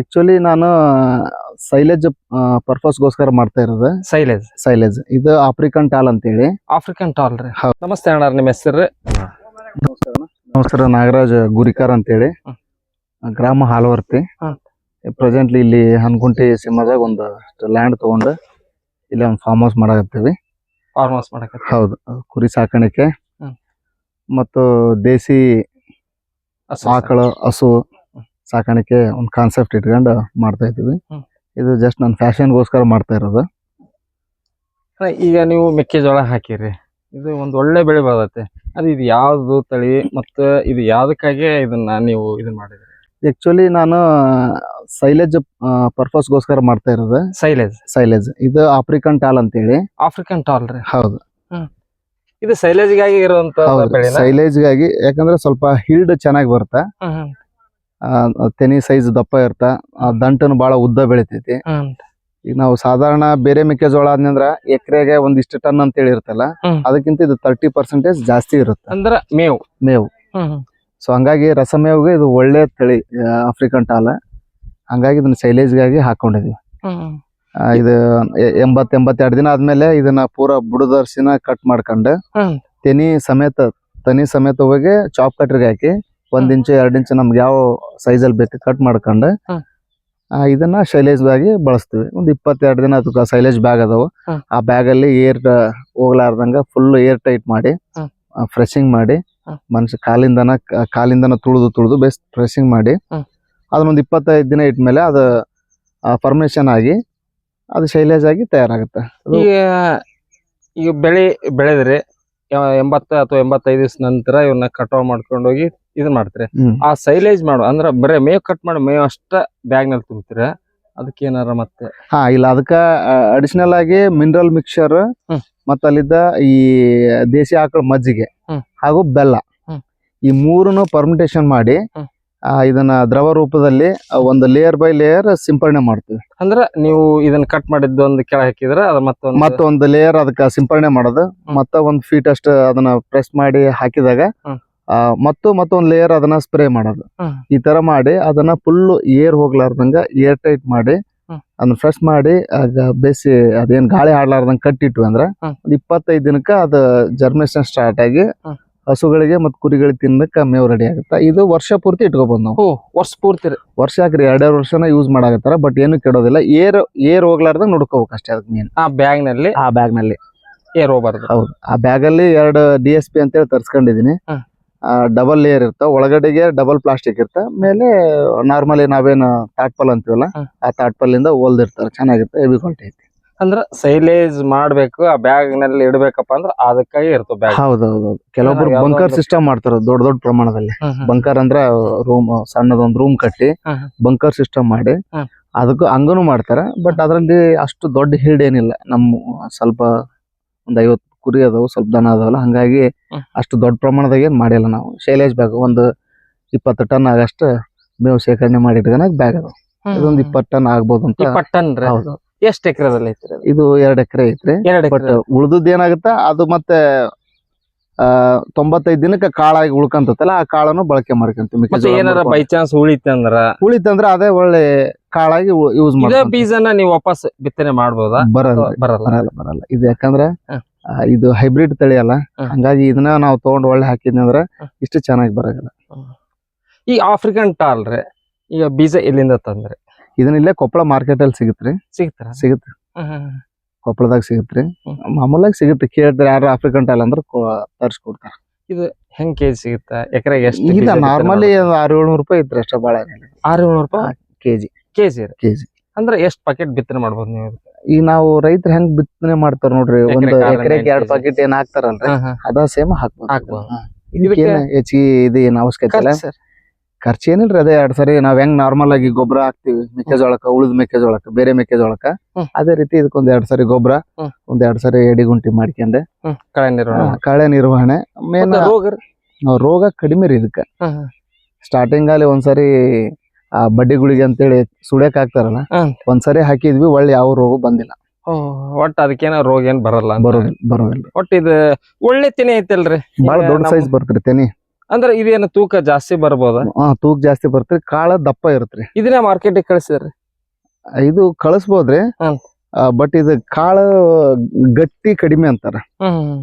Actually ನಾನು silage ಪರ್ಪಸ್ಗೋಸ್ಕರ ಮಾಡ್ತಾ ಇರೋದು. ಸೈಲೇಜ್ ಸೈಲೇಜ್ ಇದು ಆಫ್ರಿಕನ್ ಟಾಲ್ ಅಂತೇಳಿ. ಆಫ್ರಿಕನ್ ಟಾಲ್ ರೀ. ಹೌದು. ನಮಸ್ತೆ ಅಣ್ಣ ನಿಮ್ಮ ಹೆಸರು ನಮಸ್ಕಾರ ನಾಗರಾಜ್ ಗುರಿಕಾರ್ ಅಂತೇಳಿ. ಹೇಳಿ ಗ್ರಾಮ ಹಾಲವರ್ತಿ. ಪ್ರೆಸೆಂಟ್ಲಿ ಇಲ್ಲಿ ಹನ್ಕುಂಟಿ ಸಿಂಹದಾಗ ಒಂದು ಲ್ಯಾಂಡ್ ತಗೊಂಡು ಇಲ್ಲಿ ಒಂದು ಫಾರ್ಮ್ ಹೌಸ್ ಮಾಡಕತ್ತೀವಿ. ಹೌಸ್ ಮಾಡಕ ಹೌದು. ಕುರಿ ಸಾಕಾಣಿಕೆ. ಮತ್ತು ದೇಸಿ ಆಕಳು ಹಸು. ಸಾಕಾಣಿಕೆ ಒಂದು ಕಾನ್ಸೆಪ್ಟ್ ಇಟ್ಕೊಂಡು ಮಾಡ್ತಾ ಇದ್ದೀವಿ. ಇದು ಜಸ್ಟ್ ನಾನು ಫ್ಯಾಷನ್ಗೋಸ್ಕರ ಮಾಡ್ತಾ ಇರೋದು. ಈಗ ನೀವು ಮೆಕ್ಕೆಜೋಳ ಹಾಕಿರಿ. ಇದು ಒಂದು ಒಳ್ಳೆ ಬೆಳೆ ಬರುತ್ತೆ. ಅದು ಇದು ಯಾವುದು ತಳಿ ಮತ್ತು ಇದು ಯಾವುದಕ್ಕಾಗಿ ಇದನ್ನ ನೀವು ಇದನ್ನ ಮಾಡಿದ್ರಿ? ಆ್ಯಕ್ಚುಲಿ ನಾನು ಸೈಲೇಜ್ ಪರ್ಪಸ್ಗೋಸ್ಕರ ಮಾಡ್ತಾ ಇರೋದು. ಸೈಲೇಜ್. ಸೈಲೇಜ್. ಇದು ಆಫ್ರಿಕನ್ ಟಾಲ್ ಅಂತೇಳಿ. ಆಫ್ರಿಕನ್ ಟಾಲ್ ರೀ? ಹೌದು. ಇದು ಸೈಲೇಜ್ಗಾಗಿ ಇರುವಂತ ಸೈಲೇಜ್ಗಾಗಿ ಯಾಕಂದ್ರೆ ಸ್ವಲ್ಪ ಹಿಲ್ಡ್ ಚೆನ್ನಾಗಿ ಬರುತ್ತಾ. ತೆನಿ ಸೈಜ್ ದಪ್ಪ ಇರ್ತಾ ಆ, ದಂಟನು ಬಹಳ ಉದ್ದ ಬೆಳಿತೈತಿ. ಈಗ ನಾವು ಸಾಧಾರಣ ಬೇರೆ ಮೆಕ್ಕೆಜೋಳ ಆದ್ನಂದ್ರ ಎಕರೆಗೆ ಒಂದಿಷ್ಟು ಟನ್ ಅಂತ ಹೇಳಿ ಇರುತ್ತಲ್ಲ ಅದಕ್ಕಿಂತ ಇದು ತರ್ಟಿ ಪರ್ಸೆಂಟೇಜ್ ಜಾಸ್ತಿ ಇರುತ್ತೆ. ಅಂದ್ರೆ ಮೇವು. ಮೇವು. ಸೊ ಹಂಗಾಗಿ ರಸಮೇವ್ಗೆ ಇದು ಒಳ್ಳೆ ತಳಿ ಆಫ್ರಿಕನ್ ಟಾಲ ಹಂಗಾಗಿ ಇದನ್ನ ಸೈಲೇಜ್ಗಾಗಿ ಹಾಕೊಂಡಿದ್ವಿ. ಇದು ಎಂಬತ್ ಎಂಬತ್ತೆರಡು ದಿನ ಆದ್ಮೇಲೆ ಇದನ್ನ ಪೂರ ಬುಡದರ್ಶಿನ ಕಟ್ ಮಾಡ್ಕೊಂಡು ತೆನಿ ಸಮೇತ ತನಿ ಸಮೇತ ಹೋಗಿ ಚಾಪ್ ಕಟ್ರಿಗೆ ಹಾಕಿ ಒಂದ್ ಇಂಚು ಎರಡ್ ಇಂಚು ನಮ್ಗೆ ಯಾವ ಸೈಜಲ್ಲಿ ಬೇಕು ಕಟ್ ಮಾಡ್ಕೊಂಡು ಇದನ್ನ ಶೈಲೇಜ್ ಬ್ಯಾಗ್ ಬಳಸ್ತೀವಿ. ಒಂದ್ ಇಪ್ಪತ್ತೆರಡು ದಿನ ಅದಕ್ಕೆ ಸೈಲೇಜ್ ಬ್ಯಾಗ್ ಅದಾವು. ಆ ಬ್ಯಾಗ್ ಅಲ್ಲಿ ಏರ್ ಹೋಗ್ಲಾರ್ದಂಗ ಫುಲ್ ಏರ್ ಟೈಟ್ ಮಾಡಿ ಫ್ರೆಶಿಂಗ್ ಮಾಡಿ. ಮನುಷ್ಯ ಕಾಲಿಂದನ ಕಾಲಿಂದ ಕಾಲಿಂದನ ತುಳಿದು ತುಳಿದು ಬೆಸ್ಟ್ ಫ್ರೆಶಿಂಗ್ ಮಾಡಿ. ಅದನ್ನೊಂದು ಇಪ್ಪತ್ತೈದು ದಿನ ಇಟ್ಮೇಲೆ ಅದು ಫರ್ಮೇಷನ್ ಆಗಿ ಅದು ಶೈಲೇಜ್ ಆಗಿ ತಯಾರಾಗುತ್ತೆ. ಈಗ ಬೆಳೆ ಬೆಳೆದ್ರೆ ಎಂಬತ್ತು ಅಥವಾ ಎಂಬತ್ತೈದು ದಿವಸ ನಂತರ ಇವನ್ನ ಕಟಾವ್ ಮಾಡ್ಕೊಂಡು ಹೋಗಿ ಇದನ್ನ ಮಾಡ್ತೀರಿ ಹ್ಮ್. ಆ ಸೈಲೇಜ್ ಮಾಡುವ ಅಂದ್ರ ಬರೇ ಮೇವ್ ಕಟ್ ಮಾಡಿ ಮೇವ್ ಅಷ್ಟ ಬ್ಯಾಗ್ನಲ್ಲಿ ತುಂಬ್ತೀರ ಅದಕ್ಕೆ ಏನಾರ ಮತ್ತೆ ಹಾ ಇಲ್ಲ ಅದಕ್ಕ ಅಡಿಷನಲ್ ಆಗಿ ಮಿನರಲ್ ಮಿಕ್ಸರ್ ಹ್ಮ್. ಮತ್ತ ಅಲ್ಲಿದ್ದ ಈ ದೇಸಿ ಆಕಳ ಮಜ್ಜಿಗೆ ಹ್ಮ್. ಹಾಗೂ ಬೆಲ್ಲ ಹ್ಮ್. ಈ ಮೂರನ್ನು ಪರ್ಮಿಟೇಷನ್ ಮಾಡಿ ಹ್ಮ್. ಆ, ಇದನ್ನ ದ್ರವ ರೂಪದಲ್ಲಿ ಆ, ಒಂದು ಲೇಯರ್ ಬೈ ಲೇಯರ್ ಸಿಂಪರಣೆ ಮಾಡ್ತೀವಿ ಅಂದ್ರ ನೀವು ಇದನ್ನ ಕಟ್ ಮಾಡಿದ್ದು ಒಂದು ಕೆಳ ಹಾಕಿದ್ರ ಅದ ಮತ್ತೊಂದು ಮತ್ತ ಒಂದು ಲೇಯರ್ ಅದಕ್ಕ ಸಿಂಪರಣೆ ಮಾಡೋದು ಮತ್ತ ಒಂದ್ ಫೀಟ್ ಅಷ್ಟು ಅದನ್ನ ಪ್ರೆಸ್ ಮಾಡಿ ಹಾಕಿದಾಗ ಹ್ಮ್. ಮತ್ತು ಮತ್ತೊಂದು ಲೇಯರ್ ಅದನ್ನ ಸ್ಪ್ರೇ ಮಾಡೋದು. ಈ ತರ ಮಾಡಿ ಅದನ್ನ ಫುಲ್ ಏರ್ ಹೋಗ್ಲಾರ್ದಂಗ ಏರ್ ಟೈಟ್ ಮಾಡಿ. ಅದನ್ನ ಫ್ರೆಶ್ ಮಾಡಿ ಬೇಸಿ ಅದೇನ್ ಗಾಳಿ ಆಡ್ಲಾರ್ದಂಗ ಕಟ್ಟಿಟ್ವಿ ಅಂದ್ರ. ಒಂದ್ ಇಪ್ಪತ್ತೈದು ದಿನಕ್ಕ ಅದ ಜರ್ಮೇಶನ್ ಸ್ಟಾರ್ಟ್ ಆಗಿ ಹಸುಗಳಿಗೆ ಮತ್ ಕುರಿಗಳಿಗೆ ತಿನ್ನಕ್ಕೆ ಮೇವು ರೆಡಿ ಆಗುತ್ತೆ. ಇದು ವರ್ಷ ಪೂರ್ತಿ ಇಟ್ಕೋಬಹುದು ನಾವು. ವರ್ಷ ಪೂರ್ತಿ. ವರ್ಷ ಹಾಕ್ರಿ ಎರಡೆರಡು ವರ್ಷನ ಯೂಸ್ ಮಾಡಾಕತ್ತಾರ ಬಟ್ ಏನು ಕೆಡೋದಿಲ್ಲ. ಏರ್ ಏರ್ ಹೋಗ್ಲಾರ್ದಂಗ ನೋಡ್ಕೋಬೇಕು ಅಷ್ಟೇ ಅದಕ್ಕೆ ಮೇನ್ ಆ ಬ್ಯಾಗ್ನಲ್ಲಿ ಆ ಬ್ಯಾಗ್ನಲ್ಲಿ ಏರ್ ಹೋಗ್ಬಾರ್ದು. ಹೌದು. ಆ ಬ್ಯಾಗ್ ಅಲ್ಲಿ ಎರಡು ಡಿ ಎಸ್ ಪಿ ಅಂತೇಳಿ ತರ್ಸ್ಕೊಂಡಿದೀನಿ. ಡಬಲ್ ಲೇಯರ್ ಇರ್ತಾವ. ಒಳಗಡೆಗೆ ಡಬಲ್ ಪ್ಲಾಸ್ಟಿಕ್ ಇರ್ತ ಮೇಲೆ ನಾರ್ಮಲಿ ನಾವೇನು ತಾಟ್ಪಲ್ ಅಂತೀವಲ್ಲ ಆ ತಾಟ್ಪಲ್ ಇಂದ ಹೊಲ್ದಿರ್ತಾರೆ. ಚೆನ್ನಾಗಿರುತ್ತೆ ಹೆವಿ ಕ್ವಾಲಿಟಿ ಐತಿ. ಅಂದ್ರ ಸೈಲೇಜ್ ಮಾಡ್ಬೇಕು ಆ ಬ್ಯಾಗ್ನಲ್ಲಿ ಇಡ್ಬೇಕಪ್ಪ ಅಂದ್ರ ಅದಕ್ಕಾಗಿ ಇರ್ತವೆ ಬ್ಯಾಗ್ ಹೌದೌದು ಕೆಲವೊಬ್ರು ಬಂಕರ್ ಸಿಸ್ಟಮ್ ಮಾಡ್ತಾರ ದೊಡ್ಡ ದೊಡ್ಡ ಪ್ರಮಾಣದಲ್ಲಿ. ಬಂಕರ್ ಅಂದ್ರ ರೂಮ್ ಸಣ್ಣದೊಂದ್ ರೂಮ್ ಕಟ್ಟಿ. ಬಂಕರ್ ಸಿಸ್ಟಮ್ ಮಾಡಿ. ಅದಕ್ಕೂ ಹಂಗನು ಮಾಡ್ತಾರ. ಬಟ್ ಅದ್ರಲ್ಲಿ ಅಷ್ಟು ದೊಡ್ಡ ಹಿಲ್ಡ್ ಏನಿಲ್ಲ. ನಮ್ಮ ಸ್ವಲ್ಪ ಒಂದ್ ಐವತ್ ಕುರಿ ಅದಾವು ಸ್ವಲ್ಪ ದನ ಅದಾವಲ್ಲ ಹಂಗಾಗಿ ಅಷ್ಟು ದೊಡ್ಡ ಪ್ರಮಾಣದಾಗ ಏನು ಮಾಡಿಲ್ಲ ನಾವು. ಶೈಲೇಜ್ ಬ್ಯಾಗ್ ಒಂದು ಇಪ್ಪತ್ತು ಟನ್ ಆಗಷ್ಟ ಮೇವು ಶೇಖರಣೆ ಮಾಡಿ ಇಟ್ಕೊಳಕ್ ಬ್ಯಾಗ್ ಅದಾವ. ಇದೊಂದು ಇಪ್ಪತ್ತು ಟನ್ ಆಗ್ಬೋದು ಅಂತ ಹೌದು. ಎಷ್ಟ್ ಎಕರೆದಲ್ಲಿ ಐತ್ರಿ ಇದು ಎರಡ್ ಎಕರೆ ಐತ್ರಿ. ಬಟ್ ಎಕರೆ. ಉಳ್ದದ್ ಏನಾಗುತ್ತ ಅದು ಮತ್ತೆ ಆ ತೊಂಬತ್ತೈದ್ ದಿನಕ್ಕೆ ಕಾಳಾಗಿ ಉಳ್ಕಂತಲ್ಲ ಆ ಕಾಳನ್ನು ಬಳಕೆ ಮಾಡ್ಕೊಂತೀವಿ. ಏನಾರ ಬೈ ಚಾನ್ಸ್ ಉಳಿತಂದ್ರ ಉಳಿತಂದ್ರ ಅದೇ ಒಳ್ಳೆ ಕಾಳಾಗಿ ಯೂಸ್ ಮಾಡಿ ಬೀಜನ ನೀವು ವಾಪಸ್ ಬಿತ್ತನೆ ಮಾಡ್ಬೋದಾ? ಬರಲ್ಲ ಬರಲ್ಲ? ಬರಲ್ಲ ಇದು ಯಾಕಂದ್ರೆ ಇದು ಹೈಬ್ರಿಡ್ ತಳಿ ಅಲ್ಲ. ಹಂಗಾಗಿ ಇದನ್ನ ನಾವು ತಗೊಂಡ್ ಒಳ್ಳೆ ಹಾಕಿದ್ನಿ ಅಂದ್ರೆ. ಇಷ್ಟು ಚೆನ್ನಾಗಿ ಬರಲ್ಲ ಈ ಆಫ್ರಿಕನ್ ಟಾಲ್ ರೀ ಈಗ ಬೀಜ ಎಲ್ಲಿಂದ ತಂದ್ರೆ? ಇದನ್ನ ಇಲ್ಲೇ ಕೊಪ್ಪಳ ಮಾರ್ಕೆಟ್ ಅಲ್ಲಿ ಸಿಗತ್ರಿ. ಸಿಗುತ್ತೆ? ಸಿಗುತ್ತೆ ಕೊಪ್ಪಳದಾಗ ಸಿಗತ್ರಿ. ಹ್ಮ್. ಮಾಮೂಲಾಗಿ ಸಿಗುತ್ತೆ ಕೇಳಿದ್ರೆ ಯಾರು ಆಫ್ರಿಕನ್ ಟಾಲ್ ಅಂದ್ರೆ ಇದು ಹೆಂಗ್ ಕೆಜಿ ಸಿಗುತ್ತೆ? ಎಕರೆಗೆ ಎಷ್ಟು ಈಗ ನಾರ್ಮಲಿ ಆರು ಏಳ್ನೂರು ರೂಪಾಯಿ ಇದ್ರೆ ಅಷ್ಟೇ ಭಾಳ ಆರು ಏಳ್ನೂರು ರೂಪಾಯಿ ಕೆಜಿ. KG KG. ಅಂದ್ರೆ ಎಷ್ಟು ಪಾಕೆಟ್ ಬಿತ್ತನೆ ಮಾಡ್ಬೋದು ನೀವು? ಈಗ ನಾವು ರೈತರು ಹೆಂಗ್ ಬಿತ್ತನೆ ಮಾಡ್ತಾರ ನೋಡ್ರಿ ಒಂದ್ ಎಕರೆಗೆ ಎರಡ್. ಪಾಕೆಟ್ ಏನ್ ಹಾಕ್ತಾರಲ್ರಿ. ಅದ ಸೇಮ್ ಹಾಕ್ಬೋದು. ಇದಕ್ಕೇನ್ ಹೆಚ್ಚಿಗೆ ಇದು ಏನ್ ಅವಶ್ಯಕತೆ ಇಲ್ಲ ಖರ್ಚು ಏನಿಲ್ರಿ ಅದೇ ಎರಡ್ ಸರಿ ನಾವ್ ಹೆಂಗ್ ನಾರ್ಮಲ್ ಆಗಿ ಗೊಬ್ಬರ ಹಾಕ್ತಿವಿ ಮೆಕ್ಕೆಜೋಳಕ್ಕ ಉಳಿದ ಮೆಕ್ಕೆಜೋಳಕ್ಕ ಬೇರೆ ಮೆಕ್ಕೆಜೋಳಕ್ಕ ಅದೇ ರೀತಿ ಇದಕ್ಕೊಂದ್ ಎರಡ್ ಸರಿ ಗೊಬ್ಬರ. ಒಂದ್ ಎರಡ್ ಸರಿ ಎಡಿ ಗುಂಟಿ ಮಾಡ್ಕೊಂಡೆ ಕಳೆ ನಿರ್ವಹಣೆ ಆ, ಕಳೆ ನಿರ್ವಹಣೆ ಮೇನ್ ರೋಗ ರೋಗ ಕಡಿಮೆ ರೀ ಇದಕ್ಕ. ಸ್ಟಾರ್ಟಿಂಗ್ ಅಲ್ಲಿ ಒಂದ್ಸರಿ ಆ ಬಡ್ಡಿಗಳಿಗೆ ಅಂತೇಳಿ ಸುಳ್ಯಕ್ ಹಾಕ್ತಾರಲ್ಲ ಹ್ಮ್. ಒಂದ್ಸರಿ ಹಾಕಿದ್ವಿ ಒಳ್ಳೆ ಯಾವ ರೋಗ ಬಂದಿಲ್ಲ. ಒಟ್ಟ ಅದಕ್ಕೇನ ರೋಗ ಏನ್ ಬರಲ್ಲ ಅಂತ. ಬರೋದಿಲ್ಲ ಬರೋದಿಲ್ಲ. ಒಟ್ಟ ಇದು ಒಳ್ಳೆ ತೆನೆ ಐತಲ್ರಿ? ಈಗ ದೊಡ್ಡ ಸೈಜ್ ಬರ್ತ್ರಿ ತೆನಿ. ಅಂದ್ರೆ ಇದೇನು ತೂಕ ಜಾಸ್ತಿ ಬರ್ಬೋದ? ಹಾ ತೂಕ ಜಾಸ್ತಿ ಬರ್ತ್ರಿ ಕಾಳ ದಪ್ಪ ಇರತ್ರಿ. ಇದನ್ನ ಮಾರ್ಕೆಟ್ ಕಳಿಸಿದ್ರಿ? ಇದು ಕಳಿಸ್ಬೋದ್ರಿ ಹ್ಮ್. ಬಟ್ ಇದು ಕಾಳು ಗಟ್ಟಿ ಕಡಿಮೆ ಅಂತಾರ. ಹ್ಮ್.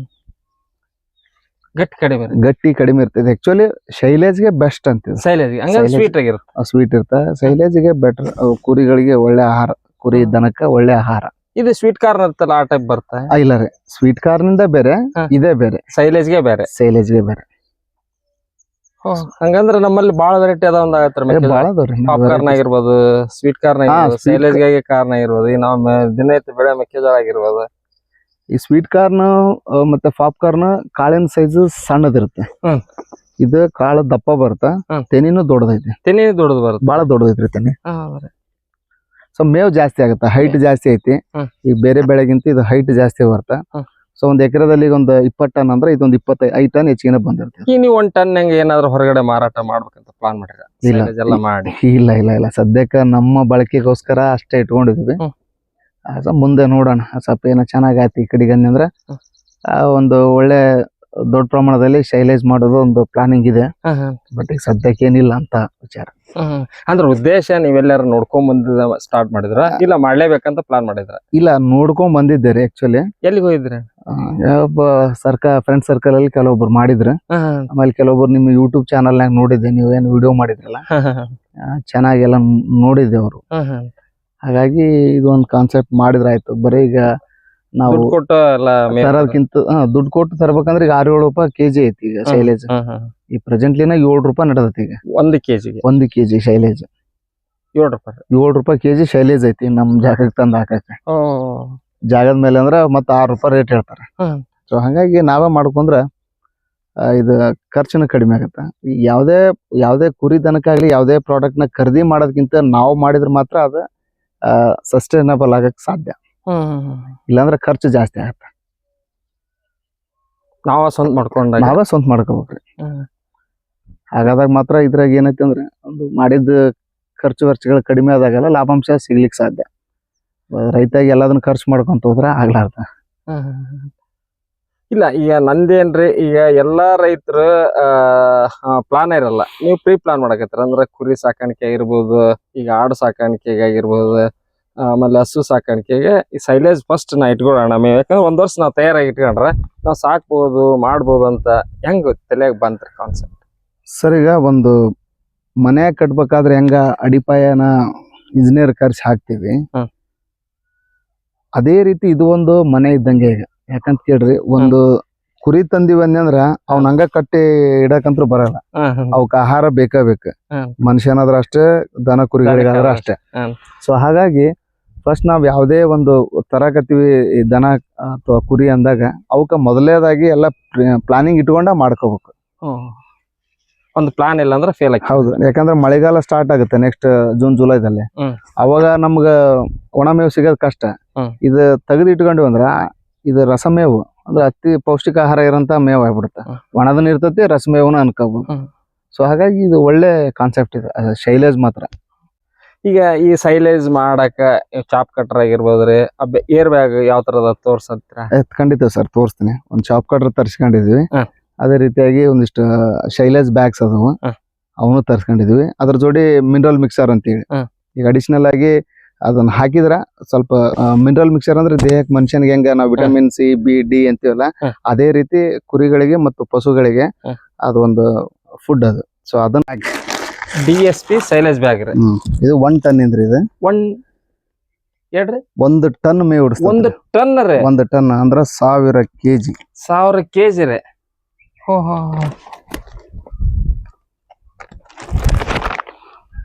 ಗಟ್ಟಿ ಕಡಿಮೆ ಗಟ್ಟಿ ಕಡಿಮೆ ಇರ್ತದೆ ಆಕ್ಚುಲಿ ಶೈಲೇಜ್ಗೆ ಬೆಸ್ಟ್ ಅಂತಿದೆ ಶೈಲೇಜ್. ಸ್ವೀಟ್ ಆಗಿರುತ್ತೆ. ಸ್ವೀಟ್ ಇರ್ತ ಶೈಲೇಜ್ಗೆ ಬೆಟರ್ ಕುರಿಗಳಿಗೆ ಒಳ್ಳೆ ಆಹಾರ ಕುರಿ ದನಕ್ಕೆ ಒಳ್ಳೆ ಆಹಾರ. ಇದು ಸ್ವೀಟ್ ಕಾರ್ನ್ ಇರ್ತಲ್ಲ ಆ ಟೈಪ್ ಬರ್ತಾ ಇಲ್ಲ ರೀ. ಸ್ವೀಟ್ ಕಾರ್ನಿಂದ ಬೇರೆ ಹಾ. ಇದೇ ಬೇರೆ. ಸೈಲೇಜ್ಗೆ ಬೇರೆ. ಶೈಲೇಜ್ಗೆ ಬೇರೆ. ಹಂಗಂದ್ರೆ ನಮ್ಮಲ್ಲಿ ಬಹಳ ವೆರೈಟಿ ಅದ ಒಂದ್ ಅದಾವ್ರಿ ಪಾಪ್ಕಾರ್ನ್ ಆಗಿರ್ಬೋದು ಸ್ವೀಟ್ ಕಾರ್ನ್ ಆಗಿರ್ಬೋದು ಗಾಗಿ ಕಾರ್ನ್ ಆಗಿರ್ಬೋದು. ನಾವು ದಿನ ಬೆಳೆ ಮೆಕ್ಕೆಜೋಳ ಆಗಿರ್ಬೋದು. ಈ ಸ್ವೀಟ್ ಕಾರ್ನ್ ಮತ್ತೆ ಪಾಪ್ಕಾರ್ನ್ ಕಾಳಿನ ಸೈಜ್ ಸಣ್ಣದಿರುತ್ತೆ. ಇದು ಕಾಳು ದಪ್ಪ ಬರುತ್ತ. ತೆನಿನೂ ದೊಡ್ಡದೈತಿ ತೆನಿ ದೊಡ್ಡದು ಬರುತ್ತೆ. ಬಹಳ ದೊಡ್ಡದೈತ್ರಿ ತೆನೆ. ಸೊ ಮೇವ್ ಜಾಸ್ತಿ ಆಗುತ್ತೆ. ಹೈಟ್ ಜಾಸ್ತಿ ಐತಿ. ಈಗ ಬೇರೆ ಬೆಳೆಗಿಂತ ಇದು ಹೈಟ್ ಜಾಸ್ತಿ ಬರುತ್ತೆ. ಸೊ ಒಂದ್ ಎಕರೆದಲ್ಲಿ ಈಗ ಒಂದು ಇಪ್ಪತ್ತು ಟನ್ ಅಂದ್ರೆ ಇದೊಂದು ಇಪ್ಪತ್ತೈದು ಐದು ಟನ್ ಹೆಚ್ಚಿಗೆ ಬಂದಿರುತ್ತೆ. ಈ ನೀವು ಒಂದ್ ಟನ್ ಹೆಂಗೆ ಏನಾದ್ರು ಹೊರಗಡೆ ಮಾರಾಟ ಮಾಡ್ಬೇಕಂತ ಪ್ಲಾನ್ ಮಾಡಿರ ಇಲ್ಲ. ಮಾಡಿ. ಇಲ್ಲ ಇಲ್ಲ ಇಲ್ಲ. ಸದ್ಯಕ್ಕೆ ನಮ್ಮ ಬಳಕೆಗೋಸ್ಕರ ಅಷ್ಟೇ ಇಟ್ಕೊಂಡಿದ್ವಿ ಹ್ಮ್. ಮುಂದೆ ನೋಡೋಣ. ಸ್ವಲ್ಪ ಏನೋ ಚೆನ್ನಾಗಾಯ್ತು ಈ ಕಡೆಗೆ ಅಂದ್ರೆ ಆ, ಒಂದು ಒಳ್ಳೆ ದೊಡ್ಡ ಪ್ರಮಾಣದಲ್ಲಿ ಶೈಲೇಜ್ ಮಾಡೋದು ಒಂದು ಪ್ಲಾನಿಂಗ್ ಇದೆ. ಬಟ್ ಈಗ ಸದ್ಯಕ್ಕೆ ಏನಿಲ್ಲ ಅಂತ ವಿಚಾರ. ಅಂದ್ರೆ ಉದ್ದೇಶ ನೀವೆಲ್ಲರೂ ನೋಡ್ಕೊಂಡ್ ಬಂದ ಸ್ಟಾರ್ಟ್ ಮಾಡಿದ್ರ? ಇಲ್ಲ ಮಾಡ್ಲೇಬೇಕಂತ ಪ್ಲಾನ್ ಮಾಡಿದ್ರ? ಇಲ್ಲ ನೋಡ್ಕೊಂಡ್ ಬಂದಿದ್ದೆ ರೀ ಆಕ್ಚುಲಿ ಎಲ್ಲಿಗೆ ಹೋಗಿದ್ರಿ? ಒಬ್ಬ ಸರ್ಕಾರ ಫ್ರೆಂಡ್ ಸರ್ಕಲ್ ಅಲ್ಲಿ ಕೆಲವೊಬ್ರು ಮಾಡಿದ್ರು. ಆಮೇಲೆ ಕೆಲವೊಬ್ರು ನಿಮ್ಮ ಯೂಟ್ಯೂಬ್ ಚಾನಲ್ ನಾಗ ನೋಡಿದ್ದೆ ನೀವೇನು ವಿಡಿಯೋ ಮಾಡಿದ್ರಲ್ಲ? ಚೆನ್ನಾಗಿ ಎಲ್ಲ ನೋಡಿದ್ದೆ ಅವರು. ಹಾಗಾಗಿ ಇದೊಂದು ಕಾನ್ಸೆಪ್ಟ್ ಮಾಡಿದ್ರಾಯ್ತು. ಬರೀ ಈಗ ನಾವು ದುಡ್ಡು ಕೊಟ್ಟು ಎಲ್ಲ ತರೋದಕ್ಕಿಂತ ದುಡ್ಡು ಕೊಟ್ಟು ತರ್ಬೇಕಂದ್ರೆ ಈಗ ಆರು ಏಳು ರೂಪಾಯಿ ಕೆಜಿ ಐತಿ ಈಗ ಶೈಲೇಜ್. ಹ್ಮ್, ಹ್ಮ್. ಈ ಪ್ರೆಸೆಂಟ್ಲಿನ ಏಳು ರೂಪಾಯಿ ನಡೆದೈತಿ ಈಗ. ಒಂದು ಕೆಜಿಗೆ. ಒಂದು ಕೆಜಿ ಶೈಲೇಜ್. ಏಳು ರೂಪಾಯಿ. ಏಳು ರೂಪಾಯಿ ಕೆಜಿ ಶೈಲೇಜ್ ಐತಿ ನಮ್ ಜಾಗಕ್ಕೆ ತಂದು ಹಾಕಕ್ಕೆ. ಜಾಗದ ಮೇಲೆ ಅಂದ್ರೆ ಮತ್ತೆ ಆರು ರೂಪಾಯಿ ರೇಟ್ ಹೇಳ್ತಾರೆ. ಹ್ಮ್. ಸೊ ಹಂಗಾಗಿ ನಾವೇ ಮಾಡ್ಕೊಂಡ್ರ ಆ, ಇದು ಖರ್ಚುನು ಕಡಿಮೆ ಆಗತ್ತ. ಈ ಯಾವ್ದೇ ಯಾವ್ದೇ ಕುರಿ ದನಕ್ಕಾಗ್ಲಿ ಯಾವುದೇ ಪ್ರಾಡಕ್ಟ್ನ ಖರೀದಿ ಮಾಡೋದಕ್ಕಿಂತ ನಾವು ಮಾಡಿದ್ರೆ ಮಾತ್ರ ಅದು ಸಸ್ಟೈನಬಲ್ ಆಗಕ್ ಸಾಧ್ಯ. ಇಲ್ಲಾಂದ್ರೆ ಖರ್ಚು ಜಾಸ್ತಿ ಆಗತ್ತೆ. ನಾವ ಸ್ವಂತ ಮಾಡ್ಕೊಂಡಾಗ. ನಾವೇ ಸ್ವಂತ ಮಾಡ್ಕೋಬೇಕ್ರಿ. ಹಾಗಾದಾಗ ಮಾತ್ರ ಇದ್ರಾಗ ಏನೈತಿ ಅಂದ್ರೆ ಒಂದು ಮಾಡಿದ ಖರ್ಚು ವೆಚ್ಚಗಳು ಕಡಿಮೆ ಆದಾಗೆಲ್ಲ ಲಾಭಾಂಶ ಸಿಗ್ಲಿಕ್ಕೆ ಸಾಧ್ಯ. ರೈತಾಗಿ ಎಲ್ಲದನ್ನ ಖರ್ಚು ಮಾಡ್ಕೊಂತ ಹೋದ್ರೆ ಆಗ್ಲಾರ್ದ. ಇಲ್ಲ ಈಗ ನಂದೇನ್ರಿ ಈಗ ಎಲ್ಲಾ ರೈತರು ಪ್ಲಾನ್ ಇರಲ್ಲ. ನೀವು ಪ್ರೀ ಪ್ಲಾನ್ ಮಾಡಕತ್ತೀರ. ಅಂದ್ರೆ ಕುರಿ ಸಾಕಾಣಿಕೆ ಆಗಿರ್ಬೋದು ಈಗ ಆಡು ಸಾಕಾಣಿಕೆಗೆ ಆಗಿರ್ಬೋದು ಆಮೇಲೆ ಹಸು ಸಾಕಾಣಿಕೆಗೆ ಈ ಸೈಲೇಜ್ ಫಸ್ಟ್ ನಾ ಇಟ್ಕೊಳ್ಳೋಣ. ನಮಗೆ ಯಾಕಂದ್ರೆ ಒಂದ್ ವರ್ಷ ನಾವು ತಯಾರಾಗಿ ಇಟ್ಕೊಂಡ್ರೆ ನಾವು ಸಾಕ್ಬೋದು ಮಾಡ್ಬೋದು ಅಂತ ಹೆಂಗ್ ತಲೆಯಾಗ ಬಂತ್ರಿ ಕಾನ್ಸೆಪ್ಟ್ ಸರ್ ಈಗ ಒಂದು ಮನೆ ಕಟ್ಬೇಕಾದ್ರೆ ಹೆಂಗ ಅಡಿಪಾಯನ ಇಂಜಿನಿಯರ್ ಕರ್ಸಿ ಹಾಕ್ತಿವಿ. ಅದೇ ರೀತಿ ಇದು ಒಂದು ಮನೆ ಇದ್ದಂಗೆ ಈಗ. ಯಾಕಂತ ಕೇಳ್ರಿ ಒಂದು ಕುರಿ ತಂದಿವಿ ಅಂದ್ರ ಅವ್ನ ಹಂಗ ಕಟ್ಟಿ ಇಡಕಂತ್ರು ಬರಲ್ಲ. ಅವಕ್ ಆಹಾರ ಬೇಕೇ ಬೇಕ. ಮನುಷ್ಯನಾದ್ರ ಅಷ್ಟೇ ದನ ಕುರಿಗಳಿಗಾದ್ರ ಅಷ್ಟೇ. ಸೊ ಹಾಗಾಗಿ ಫಸ್ಟ್ ನಾವ್ ಯಾವ್ದೇ ಒಂದು ತರಕತ್ತೀವಿ ಈ ದನ ಅಥವಾ ಕುರಿ ಅಂದಾಗ ಅವಕ್ಕ ಮೊದಲೇದಾಗಿ ಎಲ್ಲ ಪ್ಲಾನಿಂಗ್ ಇಟ್ಕೊಂಡ ಮಾಡ್ಕೋಬೇಕು. ಒಂದು ಪ್ಲಾನ್ ಇಲ್ಲ ಅಂದ್ರೆ ಫೇಲ್ ಆಗಿ. ಹೌದು. ಯಾಕಂದ್ರೆ ಮಳೆಗಾಲ ಸ್ಟಾರ್ಟ್ ಆಗುತ್ತೆ ನೆಕ್ಸ್ಟ್ ಜೂನ್ ಜುಲೈದಲ್ಲಿ. ಅವಾಗ ನಮ್ಗ ಒಣ ಮೇವು ಸಿಗೋದ್ ಕಷ್ಟ. ಇದು ತೆಗೆದು ಇಟ್ಕೊಂಡಿವಿ ಅಂದ್ರ ಇದು ರಸಮೇವು. ಅಂದ್ರೆ ಅತಿ ಪೌಷ್ಟಿಕ ಆಹಾರ ಇರೋಂಥ ಮೇವು ಆಗ್ಬಿಡುತ್ತೆ. ಒಣದನ್ ಇರ್ತೈತಿ ರಸಮೇವನ ಅನ್ಕೋಬಹುದು ಸೊ ಹಾಗಾಗಿ ಇದು ಒಳ್ಳೆ ಕಾನ್ಸೆಪ್ಟ್ ಇದೆ. ಶೈಲೇಜ್ ಮಾತ್ರ. ಈಗ ಈ ಸೈಲೇಜ್ ಮಾಡಕ ಚಾಪ್ ಕಟ್ರ್ ಆಗಿರ್ಬೋದ್ರಿ ಏರ್ ಬ್ಯಾಗ್ ಯಾವ ತರದ ತೋರ್ಸತ್ರ ಎತ್ಕೊಂಡಿದ್ದೆ ಖಂಡಿತ ಸರ್ ತೋರಿಸ್ತೀನಿ. ಒಂದು ಚಾಪ್ ಕಟ್ರ್ ತರ್ಸ್ಕೊಂಡಿದ್ವಿ. ಅದೇ ರೀತಿಯಾಗಿ ಒಂದಿಷ್ಟು ಶೈಲೇಜ್ ಬ್ಯಾಗ್ಸ್ ಅದಾವ. ಅವನು ತರ್ಸ್ಕೊಂಡಿದ್ವಿ. ಅದ್ರ ಜೋಡಿ ಮಿನರಲ್ ಮಿಕ್ಸರ್ ಅಂತೇಳಿ. ಈಗ ಅಡಿಷನಲ್ ಆಗಿ ಅದನ್ನ ಹಾಕಿದ್ರ ಸ್ವಲ್ಪ ಮಿನರಲ್ ಮಿಕ್ಸರ್ ಅಂದ್ರೆ ದೇಹಕ್ಕೆ ಮನುಷ್ಯನಿಗೆ ಹೆಂಗ ನಾವು ವಿಟಮಿನ್ ಸಿ ಬಿ ಡಿ ಅಂತೀವಲ್ಲ. ಅದೇ ರೀತಿ ಕುರಿಗಳಿಗೆ ಮತ್ತು ಪಶುಗಳಿಗೆ. ಅದೊಂದು ಫುಡ್ ಅದು. ಸೊ ಅದನ್ನ ಹಾಕಿ. D S P silage bag ರೀ. ಇದು ಒನ್ ಟನ್ ಇಂದ್ರಿ ಇದು? ಒನ್ ಹೇಳ್ರಿ? ಒಂದು ಟನ್ ಮೇವು ಒಂದು ಟನ್ ರೀ. ಒಂದು ಟನ್ ಅಂದ್ರ ಸಾವಿರ ಕೆಜಿ. ಸಾವಿರ ಕೆಜಿ ರೀ. ಹೋ ಹೋ.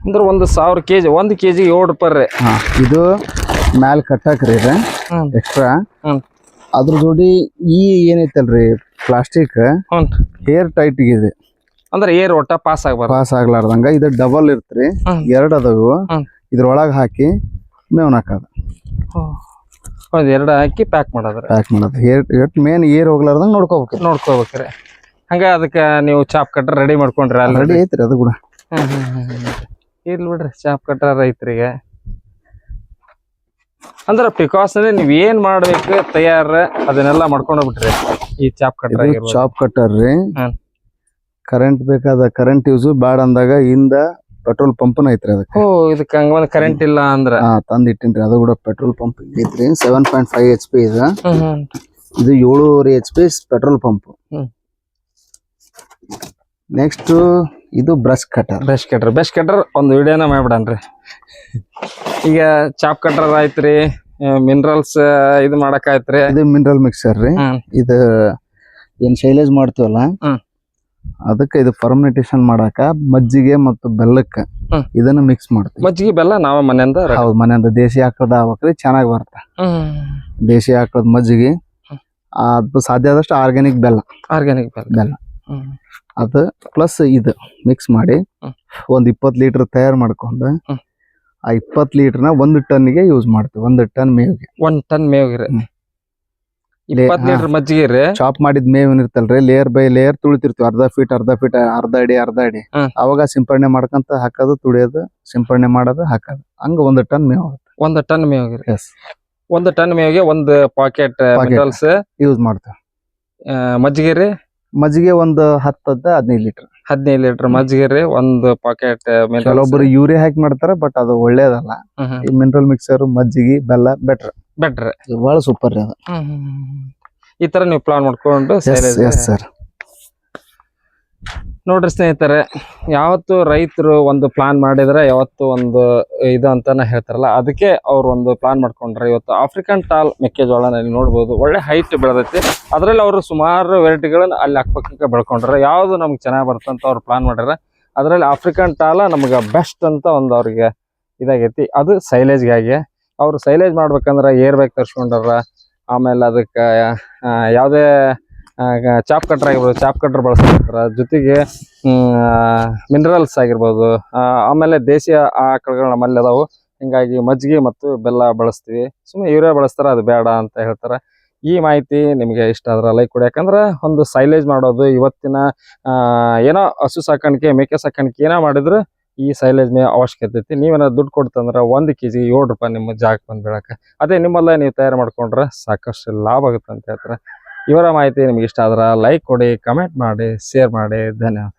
ಅಂದ್ರ ಒಂದು ಸಾವಿರ ಕೆಜಿ ಕೆ ಕೆಜಿ ಏಳು ರೂಪಾಯಿ ರೀ. ಹಾ ಇದು ಮ್ಯಾಲ್ ಕಟ್ಟಾಕ್ರಿ ಇದು. ಎಕ್ಸ್ಟ್ರಾ. ಅದ್ರ ಜೋಡಿ ಈ ಏನೈತಲ್ರಿ ಪ್ಲಾಸ್ಟಿಕ್ ಏರ್ ಹೇರ್ ಟೈಟ್ ಇದೆ. ಅಂದ್ರೆ ಏರ್ ಒಟ್ಟ ಪಾಸ್ ಆಗ್ಬಾರ್ದು. ಪಾಸ್ ಆಗ್ಲಾರ್ದಂಗ. ಇದು ಡಬಲ್ ಇರ್ತ್ರಿ. ಎರಡು ಎರಡ್ ಅದಾವು. ಹ್ಮ್. ಇದ್ರೊಳಗ ಹಾಕಿ ಮೇವನ್ ಹಾಕೋದು. ಒಂದ್ ಎರಡು ಹಾಕಿ ಪ್ಯಾಕ್ ಮಾಡೋದ್ರಿ ಪ್ಯಾಕ್ ಮಾಡೋದು. ಹೇರ್ ಎಟ್ ಮೇನ್ ಏರ್ ಹೋಗ್ಲಾರ್ದಂಗ ನೋಡ್ಕೋಬೇಕು ನೋಡ್ಕೋಬೇಕ್ರಿ ಹಂಗ ಅದಕ್ಕೆ ನೀವು ಚಾಪ್ ಕಟ್ರ ರೆಡಿ ಮಾಡ್ಕೊಂಡ್ರಿ ರೆಡಿ ಆಲ್ರೆಡಿ ಐತ್ರಿ ಅದು ಕೂಡ. ಇರ್ಲಿ ಬಿಡ್ರಿ ಚಾಪ್ ಕಟ್ಟ ರೈತರಿಗೆ. ಅಂದ್ರೆ ಪ್ರಿಕಾಷನರಿ ನೀವ್ ಏನ್ ಮಾಡ್ಬೇಕು ತಯಾರ ಅದನ್ನೆಲ್ಲ ಮಾಡ್ಕೊಂಡು ಹೋಗ್ಬಿಟ್ರಿ. ಈ ಚಾಪ್ ಕಟ್ಟ ಇದು ಚಾಪ್ ಕಟ್ಟರ್ ರೀ. ಕರೆಂಟ್ ಬೇಕಾದ ಕರೆಂಟ್ ಯೂಸ್ ಬ್ಯಾಡ ಅಂದಾಗ ಹಿಂದ ಪೆಟ್ರೋಲ್ ಪಂಪ್ನ ಐತ್ರಿ ಅದಕ್ಕೆ. ಓ ಇದಕ್ಕೆ ಹಂಗ ಒಂದ್ ಕರೆಂಟ್ ಇಲ್ಲ ಅಂದ್ರೆ. ಹಾ ತಂದ್ ಇಟ್ಟಿನ್ರಿ ಅದು ಕೂಡ ಪೆಟ್ರೋಲ್ ಪಂಪ್ ಐತ್ರಿ. Seven point five H P ಇದು. ಇದು ಏಳೂವರೆ H P petrol pump. Next ಇದು brush cutter brush cutter brush cutter ಒಂದು ವಿಡಿಯೋನ ಮಾಡ್ಬಿಡನ್ರಿ ಈಗ ಚಾಪ್ ಕಟರ್ ಆಯ್ತ್ರಿ ಮಿನರಲ್ಸ್ ಇದು ಮಾಡಕ್ ಆಯ್ತ್ರಿ ಇದು ಮಿನರಲ್ ಮಿಕ್ಸರ್ ರೀ. ಇದು ಏನ್ ಶೈಲೇಜ್ ಮಾಡ್ತೀವಲ್ಲ? ಅದಕ್ಕೆ ಇದು ಫರ್ಮಿನೇಟೇಷನ್ ಮಾಡಾಕ ಮಜ್ಜಿಗೆ ಮತ್ತು ಬೆಲ್ಲಕ್ಕ ಇದನ್ನ ಮಿಕ್ಸ್ ಮಾಡ್ತೀವಿ. ಮಜ್ಜಿಗೆ ಬೆಲ್ಲ ನಾವ ಮನೆಯಿಂದ ಹೌದು ಮನೆಯಿಂದ ದೇಸಿ ಆಕಳದ ಹಾಕ್ರಿ ಚೆನ್ನಾಗಿ ಬರುತ್ತೆ. ದೇಸಿ ದೇಶಿ ಆಕಳದ ಮಜ್ಜಿಗೆ. ಅದು ಸಾಧ್ಯ ಆದಷ್ಟು ಆರ್ಗ್ಯಾನಿಕ್ ಬೆಲ್ಲ. ಆರ್ಗ್ಯಾನಿಕ್ ಬೆಲ್ಲ. ಬೆಲ್ಲ. ಅದು ಪ್ಲಸ್ ಇದು ಮಿಕ್ಸ್ ಮಾಡಿ ಒಂದು ಒಂದ್ ಇಪ್ಪತ್ ಲೀಟರ್ ತಯಾರು ಮಾಡ್ಕೊಂಡು. ಆ ಇಪ್ಪತ್ ಲೀಟ್ರನ್ನ ಒಂದು ಟನ್ಗೆ ಯೂಸ್ ಮಾಡ್ತೀವಿ ಒಂದು ಟನ್ ಮೇವಿಗೆ. ಒಂದ್ ಟನ್ ಮೇವಿಗೆ ಲೀಟರ್ ಮಜ್ಜಿಗೆ ರೀ ಚಾಪ್ ಮಾಡಿದ ಮೇವಿನ ಇರ್ತಲ್ರಿ ಲೇಯರ್ ಬೈ ಲೇಯರ್ ತುಳಿತಿರ್ತೀವಿ ಅರ್ಧ ಫೀಟ್ ಅರ್ಧ ಫೀಟ್ ಅರ್ಧ ಅಡಿ ಅರ್ಧ ಅಡಿ. ಅವಾಗ ಸಿಂಪರಣೆ ಮಾಡ್ಕೊಂತ ಹಾಕೋದು ತುಳಿಯೋದು ಸಿಂಪರಣೆ ಮಾಡೋದು ಹಾಕೋದು. ಹಂಗ ಒಂದು ಟನ್ ಮೇವ್ ಒಂದ್ ಟನ್ ಮೇವಿಗೆ ಎಸ್ ಒಂದ್ ಟನ್ ಮೇವಿಗೆ ಒಂದ್ ಪಾಕೆಟ್. ಮಿನರಲ್ಸ್ ಯೂಸ್ ಮಾಡ್ತೇವೆ. ಮಜ್ಜಿಗೆ ರೀ ಮಜ್ಜಿಗೆ ಒಂದು ಹತ್ತದ ಹದಿನೈದು ಲೀಟರ್ ಹದಿನೈದು ಲೀಟರ್ ಮಜ್ಜಿಗೆ ರೀ ಒಂದು ಪಾಕೆಟ್ ಒಬ್ಬರು ಯೂರಿಯಾ ಹಾಕಿ ಮಾಡ್ತಾರೆ ಬಟ್ ಅದು ಒಳ್ಳೇದಲ್ಲ. ಈ ಮಿನರಲ್ ಮಿಕ್ಸರ್ ಮಜ್ಜಿಗೆ ಬೆಲ್ಲ ಬೆಟರ್ ಬೆಟರ್ ಬಹಳ ಸೂಪರ್ ರೀ ಅದು. ಈ ತರ ನೀವು ಪ್ಲಾನ್ ಮಾಡ್ಕೊಂಡು ಸರಿ ನೋಡ್ರಿ ಸ್ನೇಹಿತರೆ, ಯಾವತ್ತು ರೈತರು ಒಂದು ಪ್ಲಾನ್ ಮಾಡಿದರೆ ಯಾವತ್ತು ಒಂದು ಇದು ಅಂತಾನೆ ಹೇಳ್ತಾರಲ್ಲ, ಅದಕ್ಕೆ ಅವ್ರು ಒಂದು ಪ್ಲಾನ್ ಮಾಡ್ಕೊಂಡ್ರೆ ಇವತ್ತು ಆಫ್ರಿಕನ್ ಟಾಲ್ ಮೆಕ್ಕೆಜೋಳನ ಇಲ್ಲಿ ನೋಡ್ಬೋದು, ಒಳ್ಳೆ ಹೈಟ್ ಬೆಳೆದೈತಿ. ಅದರಲ್ಲಿ ಅವರು ಸುಮಾರು ವೆರೈಟಿಗಳನ್ನ ಅಲ್ಲಿ ಅಕ್ಕಪಕ್ಕ ಬೆಳ್ಕೊಂಡ್ರೆ, ಯಾವುದು ನಮ್ಗೆ ಚೆನ್ನಾಗಿ ಬರ್ತಂತ ಅವ್ರು ಪ್ಲಾನ್ ಮಾಡ್ಯಾರ ಅದರಲ್ಲಿ ಆಫ್ರಿಕನ್ ಟಾಲ ನಮ್ಗೆ ಬೆಸ್ಟ್ ಅಂತ ಒಂದು ಅವ್ರಿಗೆ ಇದಾಗೈತಿ. ಅದು ಸೈಲೇಜ್ಗಾಗಿ ಅವರು ಸೈಲೇಜ್ ಮಾಡ್ಬೇಕಂದ್ರೆ ಏರ್ ಬ್ಯಾಗ್ ತರ್ಸ್ಕೊಂಡಾರ, ಆಮೇಲೆ ಅದಕ್ಕೆ ಯಾವುದೇ ಚಾಪ್ ಕಟ್ರ್ ಆಗಿರ್ಬೋದು, ಚಾಪ್ ಕಟ್ರ್ ಬಳಸ್ತಾರೆ. ಜೊತೆಗೆ ಮಿನರಲ್ಸ್ ಆಗಿರ್ಬೋದು ಆಮೇಲೆ ದೇಶೀಯ ಆಕಳುಗಳು ನಮ್ಮಲ್ಲಿ ಅದಾವು. ಹಿಂಗಾಗಿ ಮಜ್ಜಿಗೆ ಮತ್ತು ಬೆಲ್ಲ ಬಳಸ್ತೀವಿ. ಸುಮ್ಮನೆ ಯೂರಿಯಾ ಬಳಸ್ತಾರೆ, ಅದು ಬೇಡ ಅಂತ ಹೇಳ್ತಾರೆ. ಈ ಮಾಹಿತಿ ನಿಮಗೆ ಇಷ್ಟ ಆದ್ರೆ ಲೈಕ್ ಕೊಡಿ. ಯಾಕಂದ್ರೆ ಒಂದು ಸೈಲೇಜ್ ಮಾಡೋದು, ಇವತ್ತಿನ ಏನೋ ಹಸು ಸಾಕಾಣಿಕೆ, ಮೇಕೆ ಸಾಕಾಣಿಕೆ ಏನೋ ಮಾಡಿದ್ರೆ ಈ ಸೈಲೇಜ್ ಮೇ ಅವಶ್ಯಕತೆ ಐತಿ. ನೀವೇನೋ ದುಡ್ಡು ಕೊಡ್ತಂದ್ರೆ ಒಂದು ಕೆ ಜಿಗೆ ಏಳು ರೂಪಾಯಿ ನಿಮ್ಮ ಜಾಗಕ್ಕೆ ಬಂದು ಬೀಳಕ್ಕೆ. ಅದೇ ನಿಮ್ಮಲ್ಲೇ ನೀವು ತಯಾರು ಮಾಡ್ಕೊಂಡ್ರೆ ಸಾಕಷ್ಟು ಲಾಭ ಆಗುತ್ತೆ ಅಂತ ಹೇಳ್ತಾರೆ. ಇವರ ಮಾಹಿತಿ ನಿಮಗೆ ಇಷ್ಟ ಆದ್ರೆ ಲೈಕ್ ಕೊಡಿ ಕಮೆಂಟ್ ಮಾಡಿ ಶೇರ್ ಮಾಡಿ. ಧನ್ಯವಾದ.